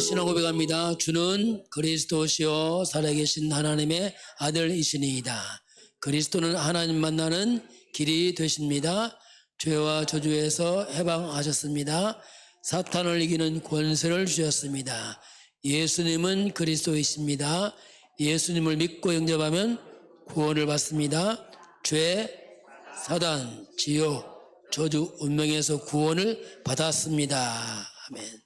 신앙 고백합니다. 주는 그리스도시요 살아계신 하나님의 아들이시니이다. 그리스도는 하나님 만나는 길이 되십니다. 죄와 저주에서 해방하셨습니다. 사탄을 이기는 권세를 주셨습니다. 예수님은 그리스도이십니다. 예수님을 믿고 영접하면 구원을 받습니다. 죄, 사단, 지옥, 저주, 운명에서 구원을 받았습니다. 아멘.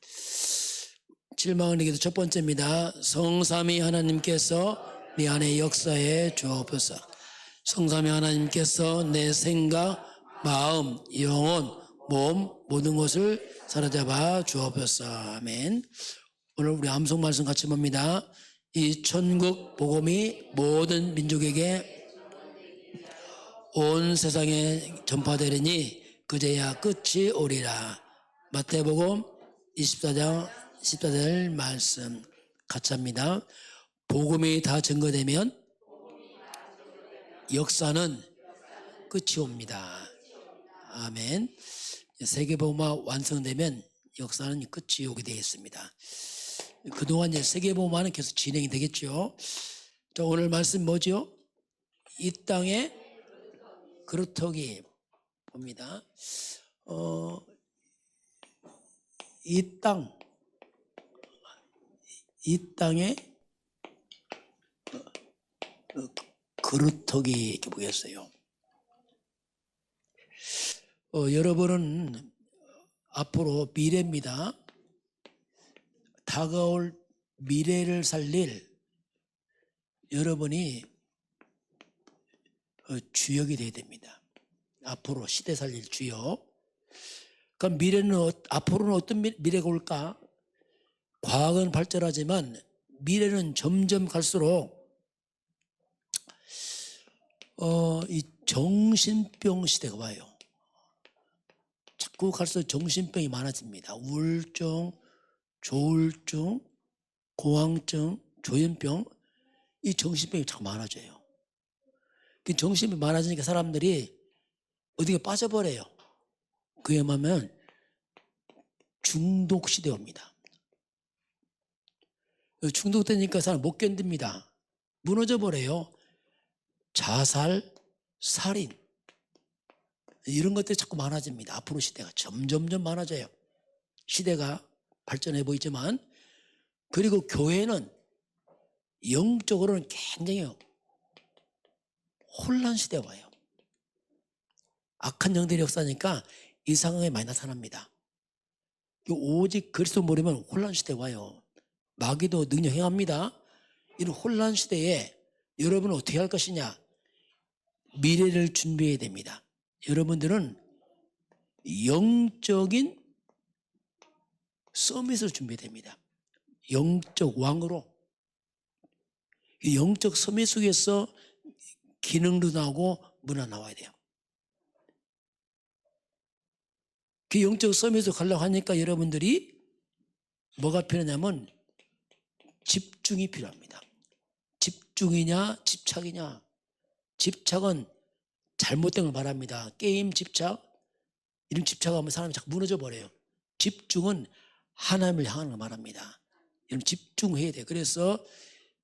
실망을 이기도 첫 번째입니다. 성삼위 하나님께서 내 안에 역사해 주옵소서. 성삼위 하나님께서 내 생각, 마음, 영혼, 몸 모든 것을 사로잡아 주옵소서. 아멘. 오늘 우리 암송 말씀 같이 봅니다. 이 천국 복음이 모든 민족에게 온 세상에 전파되리니 그제야 끝이 오리라. 마태복음 24장 14절 말씀 같이 합니다. 복음이 다 증거되면 역사는 끝이 옵니다. 아멘. 세계복음화 완성되면 역사는 끝이 오게 되어 있습니다. 그동안 이제 세계복음화는 계속 진행이 되겠죠. 자, 오늘 말씀 뭐죠? 이 땅에 그루터기 봅니다. 어, 이 땅, 이 땅에 어, 어, 그루터기 보겠어요. 어, 여러분은 앞으로 미래입니다. 다가올 미래를 살릴 여러분이 어, 주역이 돼야 됩니다. 앞으로 시대 살릴 주역. 그럼 미래는 어- 앞으로는 어떤 미- 미래가 올까? 과학은 발전하지만 미래는 점점 갈수록 어, 이 정신병 시대가 와요. 자꾸 갈수록 정신병이 많아집니다. 우울증, 조울증, 공황증, 조현병 이 정신병이 자꾸 많아져요. 그 정신병이 많아지니까 사람들이 어디가 빠져버려요. 그에 하면 중독 시대 옵니다. 중독되니까 사람 못 견딥니다. 무너져 버려요. 자살, 살인 이런 것들이 자꾸 많아집니다. 앞으로 시대가 점점점 많아져요. 시대가 발전해 보이지만 그리고 교회는 영적으로는 굉장히 혼란 시대가 와요. 악한 영들이 역사니까 이 상황에 많이 나타납니다. 오직 그리스도 모르면 혼란 시대 와요. 마귀도 능력 행합니다. 이런 혼란 시대에 여러분은 어떻게 할 것이냐? 미래를 준비해야 됩니다. 여러분들은 영적인 서밋을 준비해야 됩니다. 영적 왕으로 이 영적 서밋 속에서 기능도 나오고 문화 나와야 돼요. 그 영적 서밋으로 가려고 하니까 여러분들이 뭐가 필요하냐면 집중이 필요합니다. 집중이냐 집착이냐 집착은 잘못된 걸 말합니다. 게임 집착 이런 집착하면 사람이 자꾸 무너져 버려요. 집중은 하나님을 향하는 걸 말합니다. 여러분 집중해야 돼요. 그래서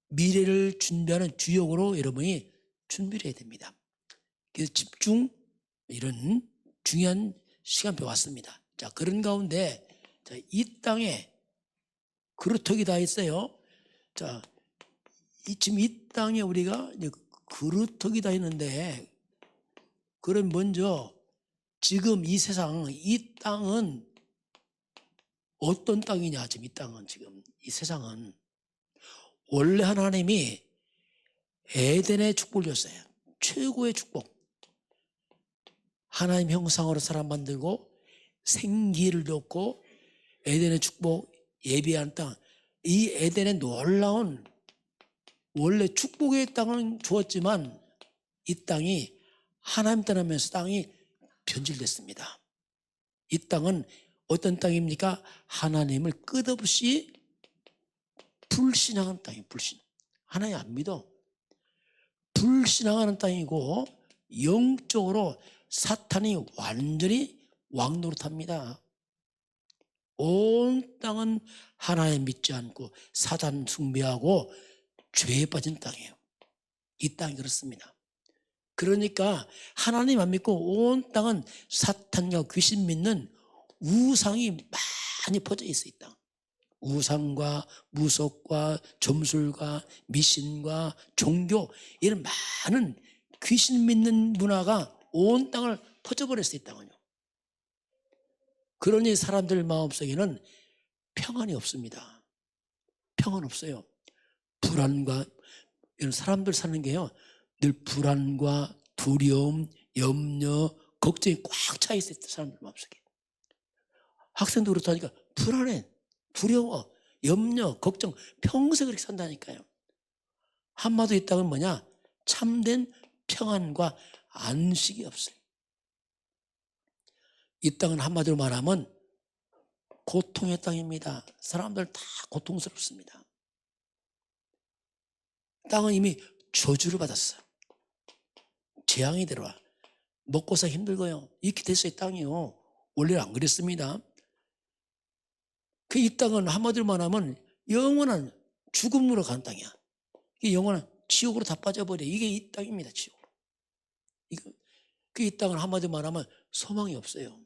미래를 준비하는 주역으로 여러분이 준비를 해야 됩니다. 그래서 집중 이런 중요한 시간표 왔습니다. 자 그런 가운데 자, 이 땅에 그루터기 다 있어요. 자 이, 지금 이 땅에 우리가 이제 그루터기 다 있는데 그럼 먼저 지금 이 세상 이 땅은 어떤 땅이냐 지금 이 땅은 지금 이 세상은 원래 하나님이 에덴의 축복을 줬어요. 최고의 축복. 하나님 형상으로 사람 만들고 생기를 줬고 에덴의 축복 예비한 땅. 이 에덴의 놀라운 원래 축복의 땅은 주었지만 이 땅이 하나님 떠나면서 땅이 변질됐습니다. 이 땅은 어떤 땅입니까? 하나님을 끝없이 불신앙하는 땅이에요. 불신. 하나님 안 믿어. 불신앙하는 땅이고 영적으로 사탄이 완전히 왕노릇합니다. 온 땅은 하나님 믿지 않고 사단 숭배하고 죄에 빠진 땅이에요. 이 땅이 그렇습니다. 그러니까 하나님 안 믿고 온 땅은 사탄과 귀신 믿는 우상이 많이 퍼져 있어 이 땅. 우상과 무속과 점술과 미신과 종교 이런 많은 귀신 믿는 문화가 온 땅을 퍼져버렸어 이 땅은요. 그러니 사람들 마음속에는 평안이 없습니다. 평안 없어요. 불안과 이런 사람들 사는 게요. 늘 불안과 두려움, 염려, 걱정이 꽉 차 있어요. 사람들 마음속에. 학생도 그렇다니까 불안해, 두려워, 염려, 걱정 평생 그렇게 산다니까요. 한마디 있다면 뭐냐? 참된 평안과 안식이 없어요. 이 땅은 한마디로 말하면 고통의 땅입니다. 사람들 다 고통스럽습니다. 땅은 이미 저주를 받았어. 재앙이 들어와. 먹고 사 힘들고요. 이렇게 됐어요, 땅이요. 원래는 안 그랬습니다. 그 이 땅은 한마디로 말하면 영원한 죽음으로 가는 땅이야. 이 영원한 지옥으로 다 빠져버려. 이게 이 땅입니다, 지옥으로. 이거, 그 이 땅은 한마디로 말하면 소망이 없어요.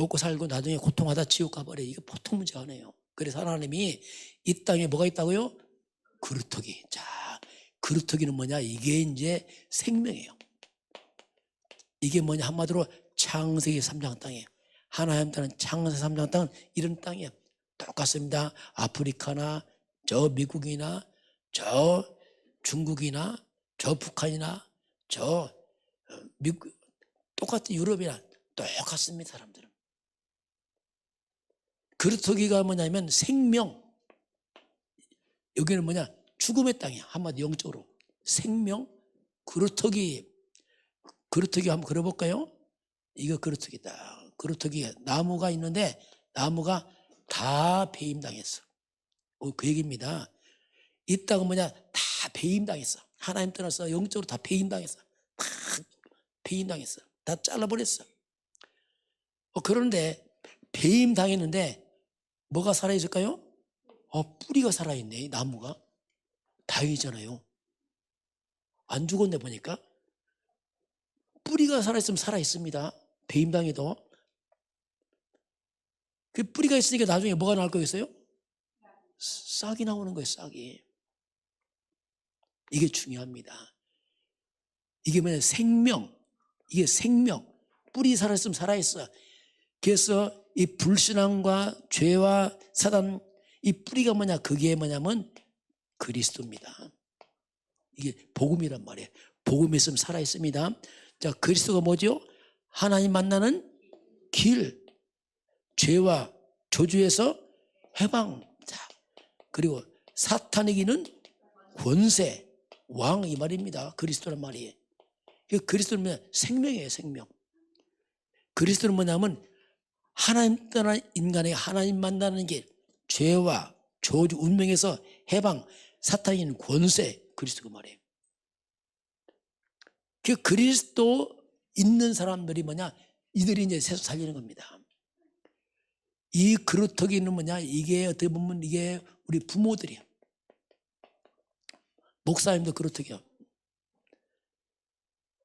먹고 살고 나중에 고통하다 지옥 가버려. 이게 보통 문제가 아니에요. 그래서 하나님이 이 땅에 뭐가 있다고요? 그루터기. 자, 그루터기는 뭐냐? 이게 이제 생명이에요. 이게 뭐냐? 한마디로 창세기 3장 땅이에요. 하나님 땅은 창세기 3장 땅은 이런 땅이에요. 똑같습니다. 아프리카나 저 미국이나 저 중국이나 저 북한이나 저 어, 미국 똑같은 유럽이나 똑같습니다. 사람들은. 그루터기가 뭐냐면 생명. 여기는 뭐냐? 죽음의 땅이야. 한마디 영적으로. 생명, 그루터기. 그루터기 한번 그려볼까요? 이거 그루터기다. 그루터기 나무가 있는데 나무가 다 배임당했어. 어, 그 얘기입니다. 이 땅은 뭐냐? 다 배임당했어. 하나님 떠나서 영적으로 다 배임당했어. 다 배임당했어. 다 잘라버렸어. 어, 그런데 배임당했는데 뭐가 살아있을까요? 어, 뿌리가 살아있네, 이 나무가. 다행이잖아요. 안 죽었네, 보니까. 뿌리가 살아있으면 살아있습니다. 배임당해도. 그 뿌리가 있으니까 나중에 뭐가 나올 거겠어요? 싹이 나오는 거예요, 싹이. 이게 중요합니다. 이게 뭐냐, 생명. 이게 생명. 뿌리 살아있으면 살아있어. 그래서 이 불신앙과 죄와 사단 이 뿌리가 뭐냐 그게 뭐냐면 그리스도입니다. 이게 복음이란 말이에요. 복음이 있으면 살아 있습니다. 자 그리스도가 뭐죠? 하나님 만나는 길, 죄와 조주에서 해방. 자 그리고 사탄 이기는 권세, 왕 이 말입니다. 그리스도란 말이에요. 그 그리스도는? 생명이에요, 생명. 그리스도는 뭐냐면 하나님 떠난 인간에게 하나님 만나는 길, 죄와 조주 운명에서 해방, 사탄인 권세, 그리스도 그 말이에요. 그 그리스도 있는 사람들이 뭐냐? 이들이 이제 세상 살리는 겁니다. 이 그루터기는 뭐냐? 이게 어떻게 보면 이게 우리 부모들이야. 목사님도 그루터기야.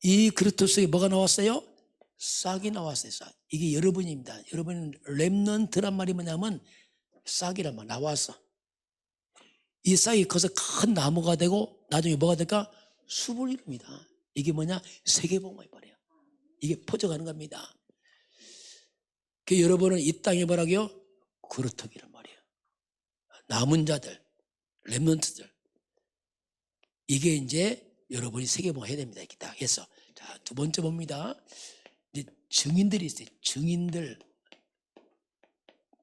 이 그루터 속에 뭐가 나왔어요? 싹이 나왔어요. 싹. 이게 여러분입니다. 여러분 랩넌트란 말이 뭐냐면 싹이란 말 나왔어. 이 싹이 커서 큰 나무가 되고 나중에 뭐가 될까? 숲을 이룹니다. 이게 뭐냐? 세계봉화해 버려요. 이게 퍼져가는 겁니다. 그 여러분은 이 땅에 뭐라고요? 그루터기란 말이에요. 남은 자들, 랩넌트들. 이게 이제 여러분이 세계봉화 해야 됩니다. 이렇게 딱 해서. 자, 두 번째 봅니다. 증인들이 있어요. 증인들.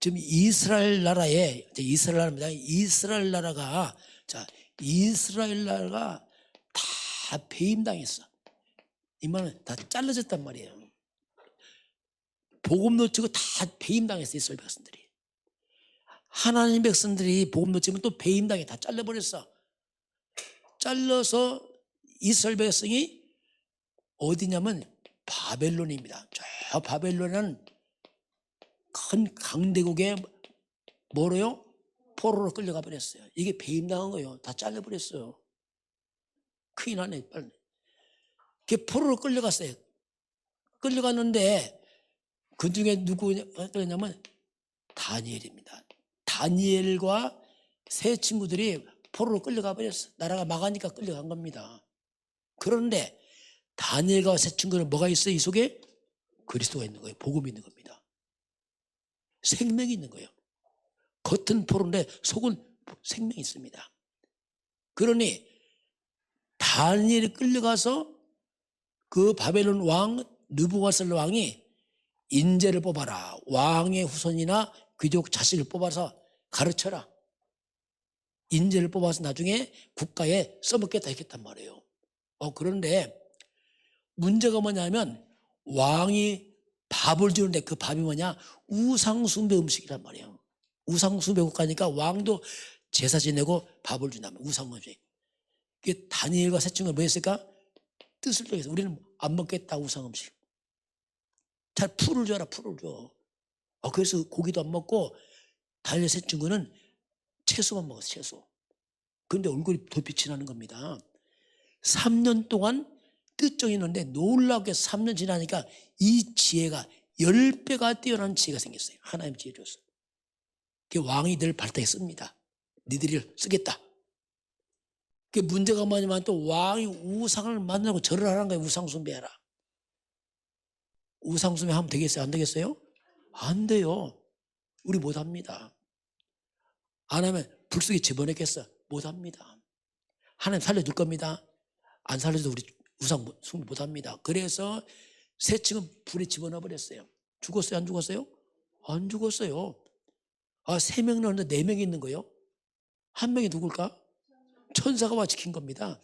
지금 이스라엘 나라에 이스라엘 나라입니다. 이스라엘 나라가 자 이스라엘 나라가 다 배임당했어. 이 말은 다 잘라졌단 말이에요. 복음 놓치고 다 배임당했어 이스라엘 백성들이. 하나님 백성들이 복음 놓치면 또 배임당해 다 잘라버렸어. 잘라서 이스라엘 백성이 어디냐면 바벨론입니다. 저 바벨론은 큰 강대국에 뭐로요? 포로로 끌려가 버렸어요. 이게 배임당한 거예요. 다 잘려버렸어요. 큰일 나네, 빨리. 그 포로로 끌려갔어요. 끌려갔는데 그 중에 누구냐면 다니엘입니다. 다니엘과 세 친구들이 포로로 끌려가 버렸어. 나라가 망하니까 끌려간 겁니다. 그런데 다니엘과 세 친구는 뭐가 있어요? 이 속에 그리스도가 있는 거예요. 복음이 있는 겁니다. 생명이 있는 거예요. 겉은 포로인데 속은 생명이 있습니다. 그러니 다니엘이 끌려가서 그 바벨론 왕 느부갓살 왕이 인재를 뽑아라. 왕의 후손이나 귀족 자식을 뽑아서 가르쳐라. 인재를 뽑아서 나중에 국가에 써먹겠다 했겠단 말이에요. 어, 그런데 문제가 뭐냐면 왕이 밥을 주는데 그 밥이 뭐냐? 우상숭배 음식이란 말이에요. 우상숭배 국가니까 왕도 제사 지내고 밥을 준다면 우상숭배. 이게 다니엘과 세 친구가 뭐 했을까? 뜻을 정해서 우리는 안 먹겠다 우상 음식. 잘 풀을 줘라 풀을 줘. 어, 그래서 고기도 안 먹고 다니엘 세 친구는 채소만 먹었어 채소. 그런데 얼굴이 돌빛이 나는 겁니다. 3년 동안 뜻 정했는데 놀랍게 3년 지나니까 이 지혜가 10배가 뛰어난 지혜가 생겼어요. 하나님 지혜 줬어. 그 왕이 늘 발탁했습니다. 니들이 쓰겠다. 그 문제가 뭐냐면 또 왕이 우상을 만나고 절을 하는 거예요. 우상 숭배하라. 우상 숭배 하면 되겠어요? 안 되겠어요? 안 돼요. 우리 못 합니다. 안 하면 불 속에 집어넣겠어? 못 합니다. 하나님 살려줄 겁니다. 안 살려도 우리 우상 숭배 못 합니다. 그래서 세 층은 불에 집어넣어 버렸어요. 죽었어요? 안 죽었어요? 안 죽었어요. 아, 세명 넣었는데 네 명이 있는 거예요? 한 명이 누굴까? 천사가 와 지킨 겁니다.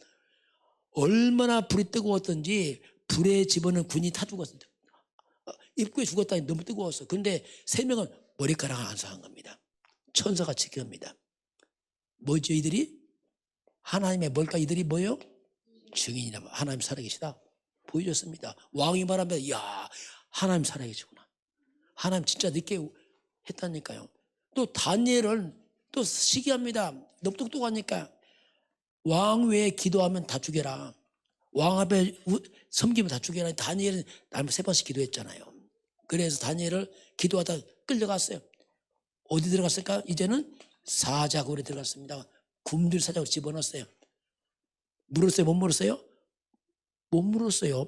얼마나 불이 뜨거웠던지 불에 집어넣은 군이 다 죽었어요. 어, 입구에 죽었다니 너무 뜨거웠어. 근데 세 명은 머리카락을 안상한 겁니다. 천사가 지킨 겁니다. 뭐죠 이들이? 하나님의 뭘까 이들이 뭐요? 증인이나 하나님 살아계시다. 보여줬습니다. 왕이 말하면 야 하나님 살아계시구나. 하나님 진짜 늦게 했다니까요. 또 다니엘은 또 시기합니다. 너무 똑똑하니까 왕 외에 기도하면 다 죽여라. 왕 앞에 우- 섬기면 다 죽여라. 다니엘은 날마다 세 번씩 기도했잖아요. 그래서 다니엘을 기도하다 끌려갔어요. 어디 들어갔을까? 이제는 사자굴에 들어갔습니다. 굶주린 사자굴 집어넣었어요. 물었어요? 못 물었어요? 못 물었어요.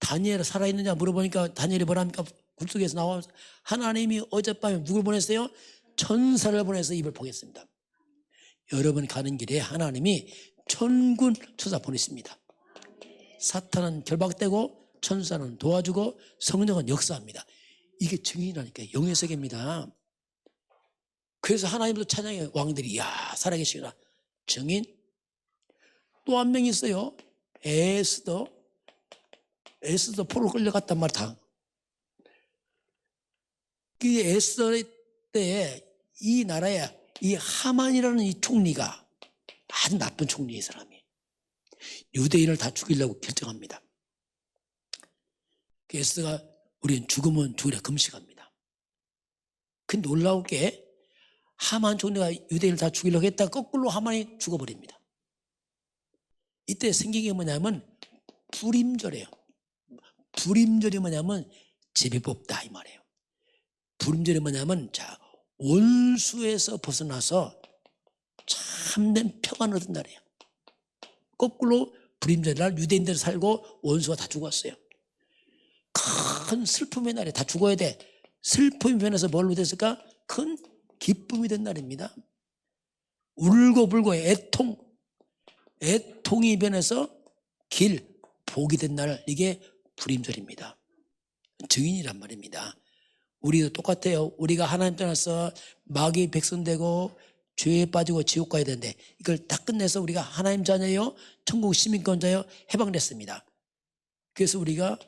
다니엘 살아있느냐 물어보니까 다니엘이 뭐랍니까? 굴속에서 나와 하나님이 어젯밤에 누굴 보냈어요? 천사를 보내서 입을 보겠습니다. 여러분 가는 길에 하나님이 천군 천사 보냈습니다. 사탄은 결박되고 천사는 도와주고 성령은 역사합니다. 이게 증인이라니까 영의 세계입니다. 그래서 하나님도 찬양해 왕들이 야 살아계시구나 증인 또 한 명 있어요. 에스더 에스더 포로 끌려갔단 말다. 그 에스더 때에 이 나라에 이 하만이라는 이 총리가 아주 나쁜 총리 이 사람이 유대인을 다 죽이려고 결정합니다. 그 에스더가 우리는 죽으면 죽으려 금식합니다. 근데 놀라우게 하만 총리가 유대인을 다 죽이려고 했다 거꾸로 하만이 죽어버립니다. 이때 생긴 게 뭐냐면 불임절이에요. 불임절이 뭐냐면 제비 뽑다 이 말이에요. 불임절이 뭐냐면 자 원수에서 벗어나서 참된 평안 얻은 날이에요. 거꾸로 불임절날 유대인들 살고 원수가 다 죽었어요. 큰 슬픔의 날에 다 죽어야 돼. 슬픔이 변해서 뭘로 됐을까? 큰 기쁨이 된 날입니다. 울고 불고 애통, 애통이 변해서 길, 복이 된 날, 이게 불임절입니다. 증인이란 말입니다. 우리도 똑같아요. 우리가 하나님 떠나서 마귀 백성 되고 죄에 빠지고 지옥 가야 되는데 이걸 다 끝내서 우리가 하나님 자녀요, 천국 시민권자요, 해방됐습니다. 그래서 우리가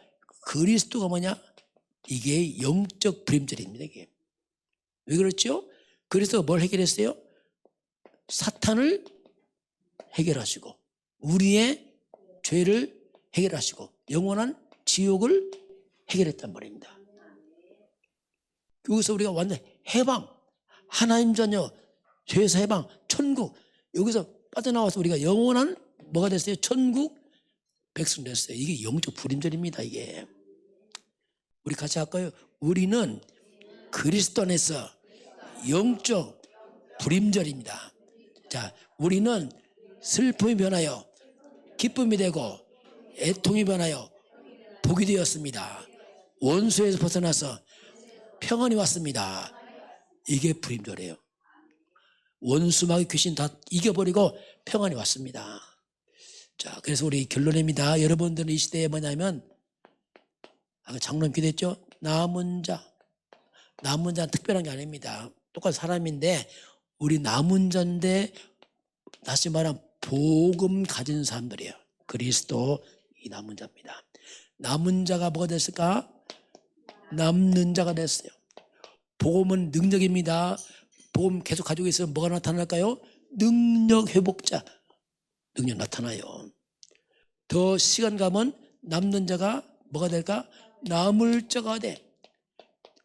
그리스도가 뭐냐? 이게 영적 불임절입니다. 이게 왜 그렇죠? 그리스도가 뭘 해결했어요? 사탄을 해결하시고 우리의 죄를 해결하시고 영원한 지옥을 해결했단 말입니다. 여기서 우리가 완전 해방, 하나님 자녀, 죄에서 해방, 천국 여기서 빠져나와서 우리가 영원한 뭐가 됐어요? 천국 백성 됐어요. 이게 영적 불임절입니다. 이게 우리 같이 할까요? 우리는 그리스도 안에서 영적 불임절입니다. 자, 우리는 슬픔이 변하여 기쁨이 되고 애통이 변하여 복이 되었습니다. 원수에서 벗어나서 평안이 왔습니다. 이게 불임절이에요. 원수 마귀 귀신 다 이겨버리고 평안이 왔습니다. 자, 그래서 우리 결론입니다. 여러분들은 이 시대에 뭐냐면 아까 장로님 기도했죠? 남은 자. 남은 자는 특별한 게 아닙니다. 똑같은 사람인데 우리 남은 자인데 다시 말하면 복음 가진 사람들이에요. 그리스도 이 남은 자입니다. 남은 자가 뭐가 됐을까? 남는 자가 됐어요. 복음은 능력입니다. 복음 계속 가지고 있으면 뭐가 나타날까요? 능력 회복자. 능력 나타나요. 더 시간 가면 남는 자가 뭐가 될까? 남을 자가 돼.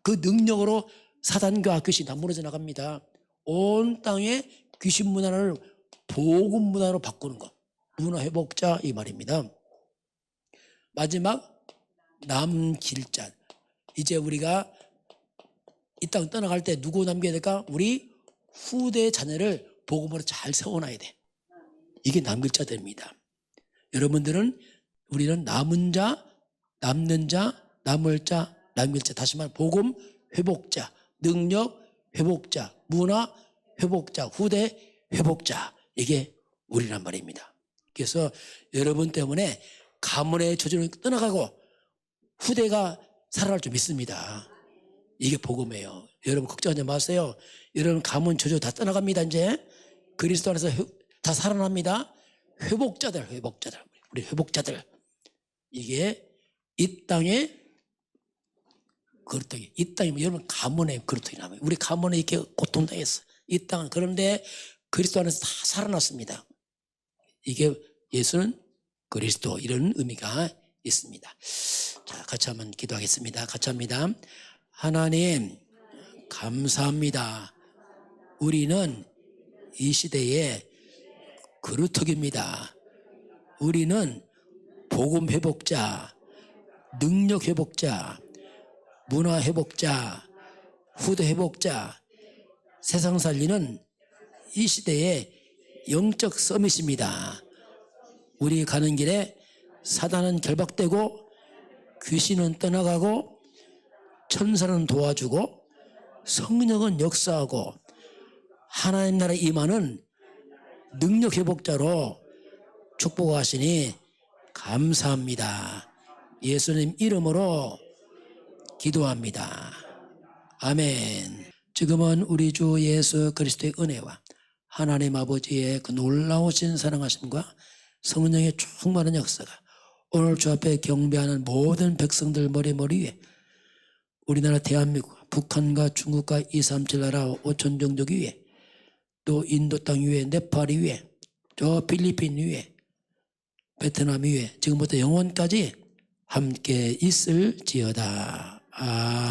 그 능력으로 사단과 귀신 다 무너져 나갑니다. 온 땅에 귀신 문화를 복음 문화로 바꾸는 것. 문화 회복자 이 말입니다. 마지막 남길자. 이제 우리가 이 땅 떠나갈 때 누구 남겨야 될까? 우리 후대 자녀를 복음으로 잘 세워놔야 돼. 이게 남길자들입니다. 여러분들은 우리는 남은 자, 남는 자, 남을 자, 남길 자. 다시 말해 복음 회복자, 능력 회복자, 문화 회복자, 후대 회복자. 이게 우리란 말입니다. 그래서 여러분 때문에 가문의 조절을 떠나가고 후대가 살아날 줄 믿습니다. 이게 복음이에요. 여러분 걱정하지 마세요. 여러분 가문 조절 다 떠나갑니다. 이제 그리스도 안에서 회- 다 살아납니다. 회복자들, 회복자들, 우리 회복자들. 이게 이 땅에 그렇다기 이 땅이 여러분 가문에 그렇다기 나면 우리 가문에 이렇게 고통당했어. 이 땅은 그런데 그리스도 안에서 다 살아났습니다. 이게 예수는 그리스도 이런 의미가 있습니다. 자, 같이 한번 기도하겠습니다. 같이 합니다. 하나님, 감사합니다. 우리는 이 시대에 그루터기입니다. 우리는 복음 회복자, 능력 회복자, 문화 회복자, 후대 회복자, 세상 살리는 이 시대의 영적 서밋입니다. 우리 가는 길에 사단은 결박되고 귀신은 떠나가고 천사는 도와주고 성령은 역사하고 하나님 나라 임하는 능력 회복자로 축복하시니 감사합니다. 예수님 이름으로 기도합니다. 아멘. 지금은 우리 주 예수 그리스도의 은혜와 하나님 아버지의 그 놀라우신 사랑하심과 성령의 충만한 역사가 오늘 주 앞에 경배하는 모든 백성들 머리머리 위에 우리나라 대한민국, 북한과 중국과 237 나라 5천 종족 위에 또 인도 땅 위에 네팔 위에 저 필리핀 위에 베트남 위에 지금부터 영원까지 함께 있을지어다. 아.